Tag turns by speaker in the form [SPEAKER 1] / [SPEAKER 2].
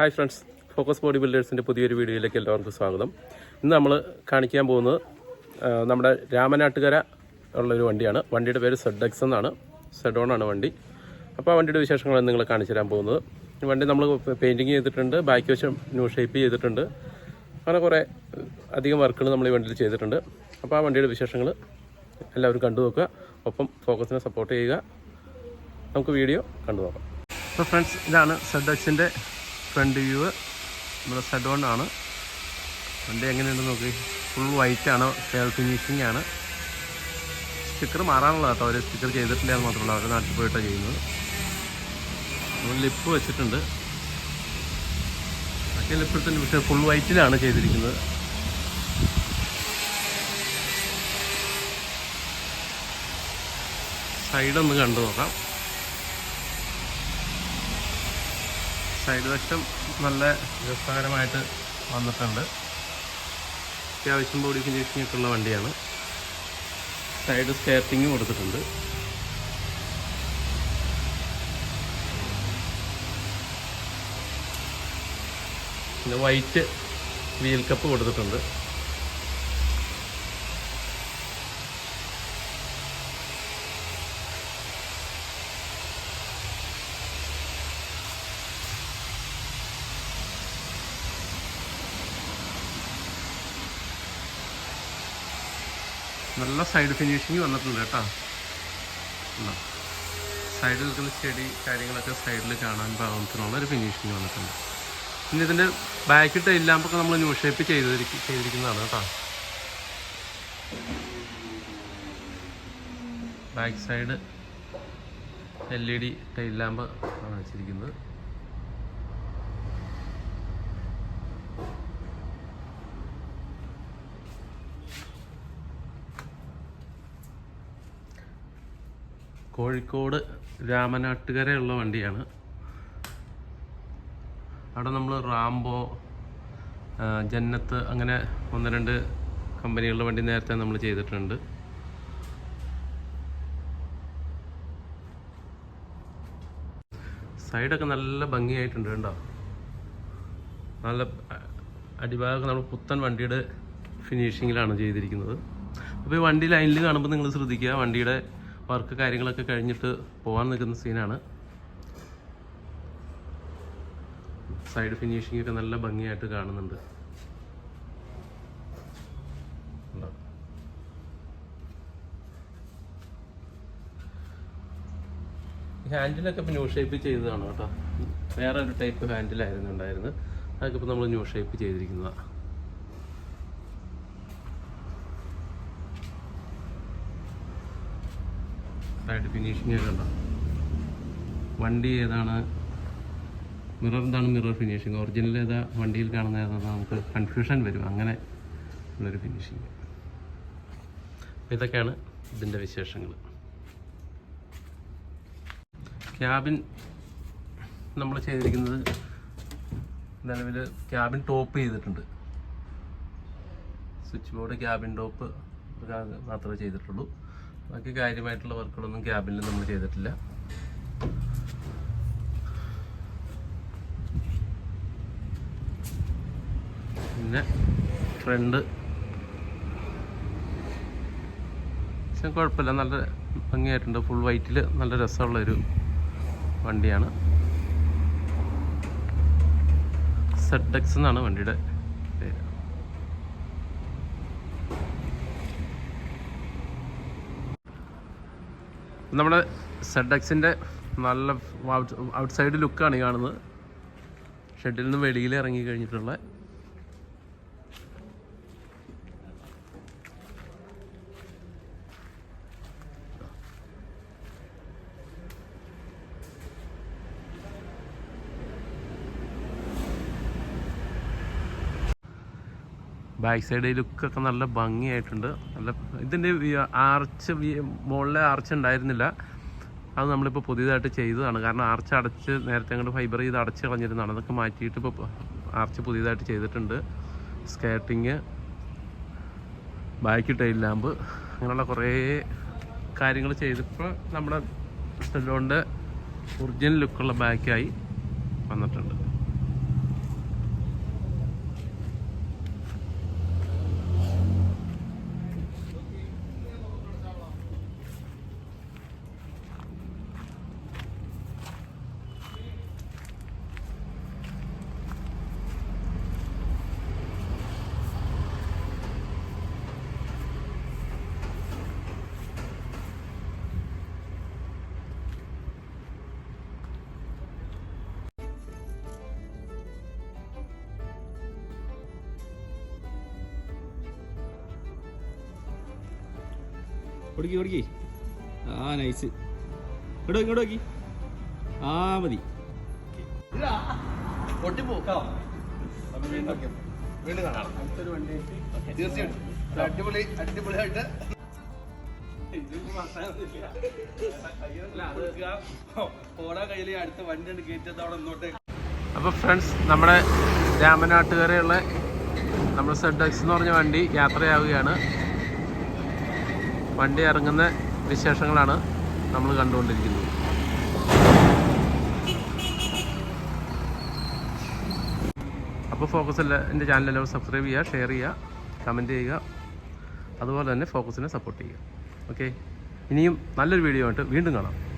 [SPEAKER 1] hi friends focus body ബിൽഡേഴ്സിൻ്റെ പുതിയൊരു വീഡിയോയിലേക്ക് എല്ലാവർക്കും സ്വാഗതം ഇന്ന് നമ്മൾ കാണിക്കാൻ പോകുന്നത് നമ്മുടെ രാമനാട്ടുകര ഉള്ളൊരു വണ്ടിയാണ് വണ്ടിയുടെ പേര് സെഡ് എക്സ് എന്നാണ് ഓൺ ആണ് വണ്ടി അപ്പോൾ ആ വണ്ടിയുടെ വിശേഷങ്ങളാണ് നിങ്ങൾ കാണിച്ചു തരാൻ പോകുന്നത് വണ്ടി നമ്മൾ പെയിൻറ്റിങ് ചെയ്തിട്ടുണ്ട് ബാക്കി വശം ന്യൂ ഷേപ്പ് ചെയ്തിട്ടുണ്ട് അങ്ങനെ കുറേ അധികം വർക്കുകൾ നമ്മൾ ഈ വണ്ടിയിൽ ചെയ്തിട്ടുണ്ട് അപ്പോൾ ആ വണ്ടിയുടെ വിശേഷങ്ങൾ എല്ലാവരും കണ്ടു നോക്കുക ഒപ്പം ഫോക്കസിനെ സപ്പോർട്ട് ചെയ്യുക നമുക്ക് വീഡിയോ കണ്ടു നോക്കാം അപ്പോൾ ഫ്രണ്ട്സ് ഇതാണ് സെഡ് എക്സിൻ്റെ ഫ്രണ്ട് വ്യൂ നമ്മുടെ സെഡോൺ ആണ് വണ്ടി എങ്ങനെയുണ്ട് നോക്കി ഫുൾ വൈറ്റ് ആണ് ഹെയർ ഫിനിഷിംഗ് ആണ് സ്റ്റിക്കർ മാറാനുള്ള കേട്ടോ അവർ സ്റ്റിക്കർ ചെയ്തിട്ടില്ല എന്ന് മാത്രമല്ല അവർ നാട്ടിൽ പോയിട്ടാണ് ചെയ്യുന്നത് ലിപ്പ് വെച്ചിട്ടുണ്ട് മറ്റേ ലിപ്പ് എടുത്തിട്ട് പക്ഷേ ഫുൾ വൈറ്റിലാണ് ചെയ്തിരിക്കുന്നത് സൈഡൊന്ന് കണ്ടു നോക്കാം സൈഡ് വശം നല്ല രസകരമായിട്ട് വന്നിട്ടുണ്ട് അത്യാവശ്യം ബോഡി ഫിനിഷിങ്ങൊക്കെ ഉള്ള വണ്ടിയാണ് സൈഡ് സ്കേർട്ടിങ് കൊടുത്തിട്ടുണ്ട് പിന്നെ വൈറ്റ് വീൽ കപ്പ് കൊടുത്തിട്ടുണ്ട് നല്ല സൈഡ് ഫിനിഷിങ് വന്നിട്ടുണ്ട് കേട്ടോ സൈഡിൽ നിൽക്കുന്ന ചെടി കാര്യങ്ങളൊക്കെ സൈഡിൽ കാണാൻ പാകത്തിനുള്ള ഒരു ഫിനിഷിങ് വന്നിട്ടുണ്ട് പിന്നെ ഇതിൻ്റെ ബാക്ക് ടൈലാമ്പൊക്കെ നമ്മൾ ന്യൂ ഷേപ്പ് ചെയ്തിരിക്കും ചെയ്തിരിക്കുന്നതാണ് കേട്ടോ back side L E D tile ആണ് വെച്ചിരിക്കുന്നത് കോഴിക്കോട് രാമനാട്ടുകരയുള്ള വണ്ടിയാണ് അവിടെ നമ്മൾ റാംബോ ജന്നത്ത് അങ്ങനെ ഒന്ന് രണ്ട് കമ്പനികളുടെ വണ്ടി നേരത്തെ നമ്മൾ ചെയ്തിട്ടുണ്ട് സൈഡൊക്കെ നല്ല ഭംഗിയായിട്ടുണ്ട് കേട്ടോ നല്ല അടിഭാഗം നമ്മൾ പുത്തൻ വണ്ടിയുടെ ഫിനിഷിങ്ങിലാണ് ചെയ്തിരിക്കുന്നത് അപ്പോൾ ഈ വണ്ടി ലൈനിൽ കാണുമ്പോൾ നിങ്ങൾ ശ്രദ്ധിക്കുക വണ്ടിയുടെ വർക്ക് കാര്യങ്ങളൊക്കെ കഴിഞ്ഞിട്ട് പോകാൻ നിൽക്കുന്ന സീനാണ് സൈഡ് ഫിനിഷിംഗ് ഒക്കെ നല്ല ഭംഗിയായിട്ട് കാണുന്നുണ്ട് ഹാൻഡിലൊക്കെ ഇപ്പോൾ ന്യൂ ഷേപ്പ് ചെയ്തതാണ് കേട്ടോ വേറെ ഒരു ടൈപ്പ് ഹാൻഡിലായിരുന്നു ഉണ്ടായിരുന്നത് അതൊക്കെ ഇപ്പോൾ നമ്മൾ ന്യൂ ഷേപ്പ് ചെയ്തിരിക്കുന്നതാണ് കറക്റ്റായിട്ട് ഫിനിഷിങ് ഒക്കെ ഉണ്ടാവും വണ്ടി ഏതാണ് മിറർ എന്താണ് മിറർ ഫിനിഷിങ് ഒറിജിനൽ ഏതാ വണ്ടിയിൽ കാണുന്ന ഏതാണ് നമുക്ക് കൺഫ്യൂഷൻ വരും അങ്ങനെ ഉള്ളൊരു ഫിനിഷിങ് ഇതൊക്കെയാണ് ഇതിൻ്റെ വിശേഷങ്ങൾ ക്യാബിൻ നമ്മൾ ചെയ്തിരിക്കുന്നത് നിലവിൽ ക്യാബിൻ ടോപ്പ് ചെയ്തിട്ടുണ്ട് സ്വിച്ച് ബോർഡ് ക്യാബിൻ ടോപ്പ് മാത്രമേ ചെയ്തിട്ടുള്ളൂ ബാക്കി കാര്യമായിട്ടുള്ള വർക്കുകളൊന്നും ക്യാബിനിൽ നമ്മൾ ചെയ്തിട്ടില്ല പിന്നെ ഫ്രണ്ട് പക്ഷെ കുഴപ്പമില്ല നല്ല ഭംഗിയായിട്ടുണ്ട് ഫുൾ വൈറ്റിൽ നല്ല രസമുള്ളൊരു വണ്ടിയാണ് സെഡെക്സ് എന്നാണ് വണ്ടിയുടെ പേര് നമ്മുടെ സെഡക്സിൻ്റെ നല്ല ഔട്ട് സൈഡ് ലുക്കാണ് ഈ കാണുന്നത് ഷെഡിൽ നിന്ന് വെളിയിൽ ഇറങ്ങി കഴിഞ്ഞിട്ടുള്ള ബാക്ക് സൈഡ് ലുക്കൊക്കെ നല്ല ഭംഗിയായിട്ടുണ്ട് നല്ല ഇതിൻ്റെ ആർച്ച് മുകളിലെ ആർച്ച് ഉണ്ടായിരുന്നില്ല അത് നമ്മളിപ്പോൾ പുതിയതായിട്ട് ചെയ്തതാണ് കാരണം ആർച്ച് അടച്ച് നേരത്തെ അങ്ങോട്ട് ഫൈബർ ചെയ്ത് അടച്ച് കളഞ്ഞിരുന്നതാണ് അതൊക്കെ മാറ്റിയിട്ട് ഇപ്പോൾ ആർച്ച് പുതിയതായിട്ട് ചെയ്തിട്ടുണ്ട് സ്കേട്ടിങ് ബാക്ക് ടൈൽ ലാമ്പ് അങ്ങനെയുള്ള കുറേ കാര്യങ്ങൾ ചെയ്തിപ്പോൾ നമ്മുടെ സ്ഥലമുണ്ട് ഒറിജിനൽ ലുക്കുള്ള ബാക്കായി വന്നിട്ടുണ്ട് ഓടിക്കി ഓടിക്കി ആ നൈസ് എടോ ഇങ്ങോട്ട് നോക്കി ആ മതി അപ്പൊ ഫ്രണ്ട്സ് നമ്മുടെ രാമനാട്ടുകരയുള്ള നമ്മുടെ സെഡ് എക്സ് എന്ന് പറഞ്ഞ വണ്ടി യാത്രയാവുകയാണ് വണ്ടി ഇറങ്ങുന്ന വിശേഷങ്ങളാണ് നമ്മൾ കണ്ടുകൊണ്ടിരിക്കുന്നത് അപ്പോൾ ഫോക്കസ് എൻ്റെ ചാനൽ സബ്സ്ക്രൈബ് ചെയ്യുക ഷെയർ ചെയ്യുക കമൻറ്റ് ചെയ്യുക അതുപോലെ തന്നെ ഫോക്കസിനെ സപ്പോർട്ട് ചെയ്യുക ഓക്കെ ഇനിയും നല്ലൊരു വീഡിയോ ആയിട്ട് വീണ്ടും കാണാം